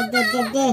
Gede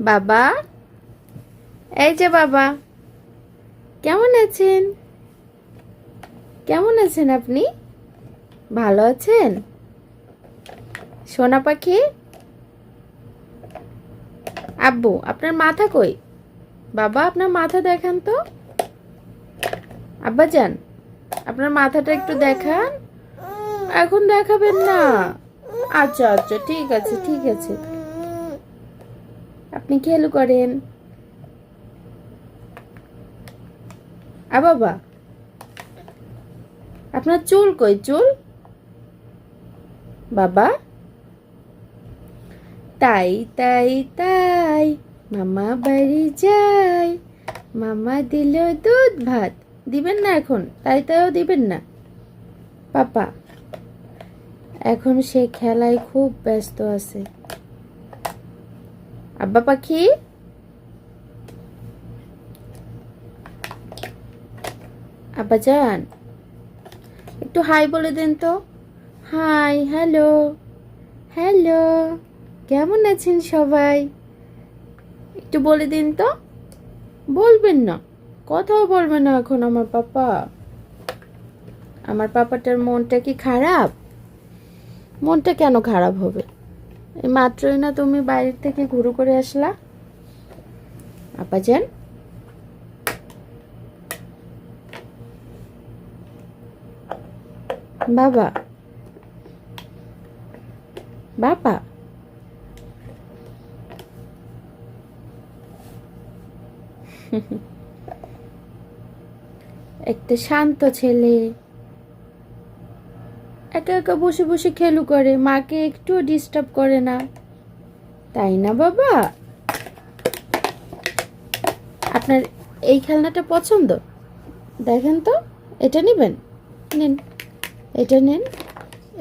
বাবা? এই যে বাবা, কেমন আছেন? কেমন আছেন আপনি? ভালো আছেন? সোনা পাখি? আব্বু, আপনার মাথা কই? বাবা, আপনার মাথা দেখান তো। আব্বা যান আপনার মাথাটা একটু দেখান। এখন দেখাবেন না। আচ্ছা আচ্ছা ঠিক আছে ঠিক আছে। আপনি খেয়াল করেন? বাবা। আপনার চুল কই, চুল? বাবা। তাই তাই তাই, মামা বাড়ি যাই। মামা দিল দুধ ভাত। দিবেন না এখন? তাই তাইও দিবেন না। পাপা। এখন সে খেলায় খুব ব্যস্ত আছে। আব্বা পাখি? আব্বা যান একটু হাই বলে দেন তো। হাই, হ্যালো হ্যালো, কেমন আছেন সবাই? একটু বলে দিন তো। বলবেন না, কথাও বলবে না এখন আমার পাপা। আমার পাপাটার মনটা কি খারাপ? মনটা কেন খারাপ হবে? মাত্রই না তুমি বাইরের থেকে ঘুরু করে আসলা? আপা যান বাবা। বাবা একটা শান্ত ছেলে। একা একা বসে বসে খেলু করে। মাকে একটু ডিস্টার্ব করে না। তাই না, বাবা? আপনার এই খেলনাটা পছন্দ? দেখেন তো, এটা নেবেন? নেন। এটা নেন।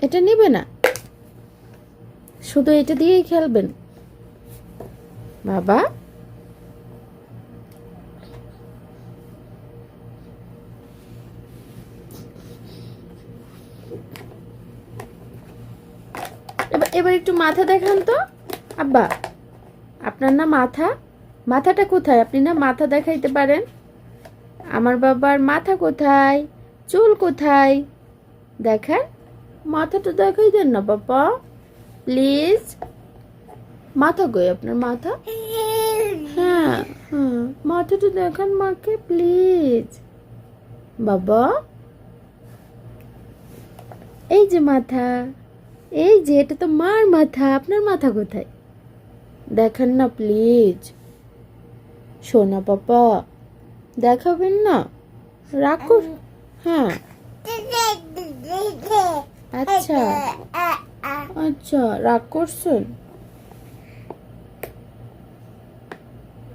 এটা নেবে না? শুধু এটা দিয়েই খেলবেন? বাবা? এবার একটু মাথা দেখান তো। আব্বা, আপনার না মাথা, মাথাটা কোথায়? আপনি না মাথা দেখাইতে পারেন। আমার বাবার মাথা কোথায়? চুল কোথায়? দেখান মাথাটা দেখাই দেন না, বাবা। প্লিজ, মাথা কই আপনার মাথা? হ্যাঁ হ্যাঁ মাথাটা দেখান মাকে, প্লিজ। বাবা, এই যে মাথা। এই যে এটা তো মার মাথা আপনার মাথা কোথায়? দেখান না প্লিজ সোনা পাপা দেখাবেন না? রাখো হ্যাঁ। আচ্ছা। আচ্ছা রাগ করছেন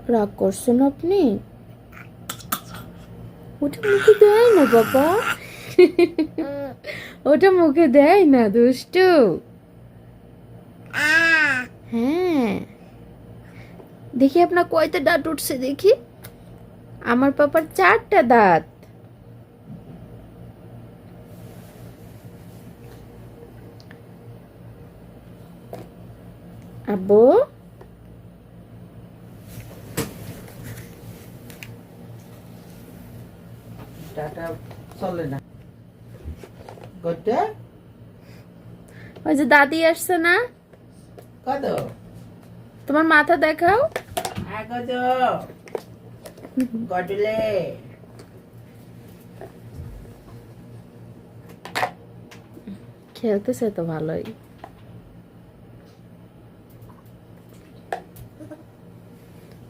রাগ করছেন আপনি? ওটা মুখে দেয় না বাবা ওটা মুখে দেয় না, দুষ্টু। হ্যাঁ। দেখি আপনার কয়টা দাঁত উঠছে দেখি। আমার পাপার চারটা দাঁত। আব্বু? টাটা চলে না। করতে? ওই যে দাদি আসছে না? কত? তোমার মাথা দেখাও। কত? কটলে। খেলতেছে তো ভালোই।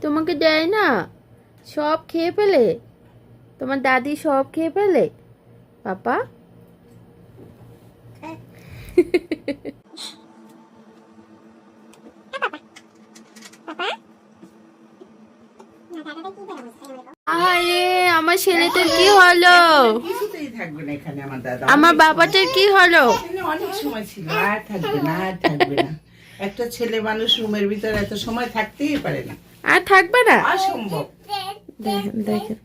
তোমাকে দেয় না? সব খেয়ে ফেলে? তোমার দাদি সব খেয়ে ফেলে? পাপা? আরে আমার ছেলেটার কি হলো? আমার বাবাটার কি হলো? অনেক সময় ছিল আর থাকবে না আর থাকবে না। একটা ছেলে মানুষ রুমের ভিতরে এত সময় থাকতেই পারে না। আর থাকবে না? অসম্ভব। দেখেন দেখেন।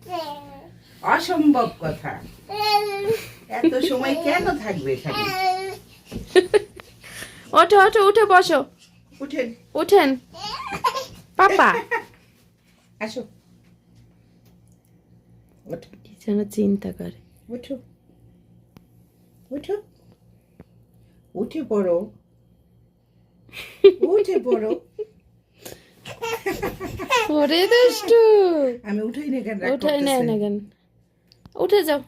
অসম্ভব কথা। এত সময় কেন থাকবে এখানে? ওঠো ওঠো উঠে বসো। উঠেন। উঠেন। পাপা। আসো। যেন চিন্তা করে। উঠো। উঠো। উঠে পড়ো। উঠে পড়ো। ওরে দুষ্টু। আমি উঠাই না কেন? রাগ উঠে নেয় না কেন? উঠে যাও।